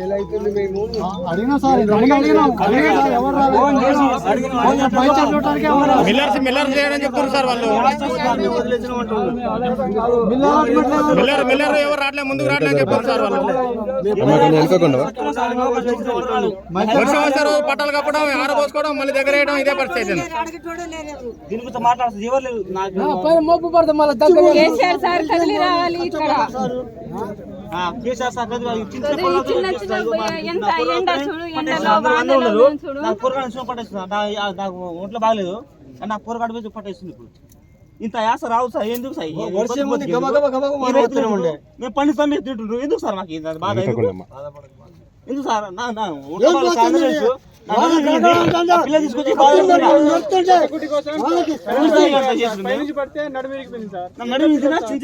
నెల అవుతుంది మేము. అడిగినా సార్. మిల్లర్స్ మిల్లర్ చేయడం చెప్తున్నారు సార్ వాళ్ళు. మిల్లర్ మిల్లర్ ఎవరు రావట్లే ముందుకు రావట్లే సార్ వాళ్ళు. వర్షం వస్తే రోజు పట్టాలు కప్పడం ఆరబోసుకోవడం మళ్ళీ దగ్గర వేయడం ఇదే పరిస్థితి కదిలి రావాలి ఇక్కడ. కేసీఆర్ సార్ నాకు నా- ఒంట్లో బాగలేదు. నాకు కూరగాయలు వేసి పట్టేస్తుంది ఇప్పుడు. ఇంత యాస రావు సార్ ఎందుకు సార్. మేము పండిస్తాం మీరు తింటుండ్రు ఎందుకు సార్ మాకు బాధ? ఎందుకు? సార్?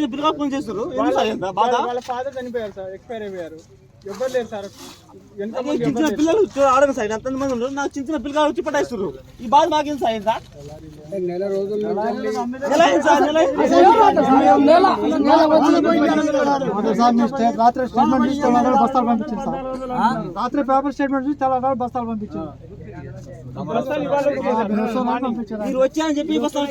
పిల్లగా ఫోన్ చేస్తారు వాళ్ళ ఫాదర్ చనిపోయారు సార్ ఎక్స్పైర్ అయిపోయారు లేరు సార్ చిన్న పిల్లలు ఆడగ సార్ ఎంత మంది ఉన్నారు నాకు చిన్న చిన్న పిల్లలు వచ్చి పట్టేస్తారు ఈ బాధ మాకేం సార్ సార్ నెల రోజుల రాత్రి స్టేట్మెంట్ బస్తాలు పంపించింది సార్ రాత్రి పేపర్ స్టేట్మెంట్ చూసి తెలంగాణ బస్తాలు పంపించారు. మీరు వచ్చారని చెప్పి బస్తాలు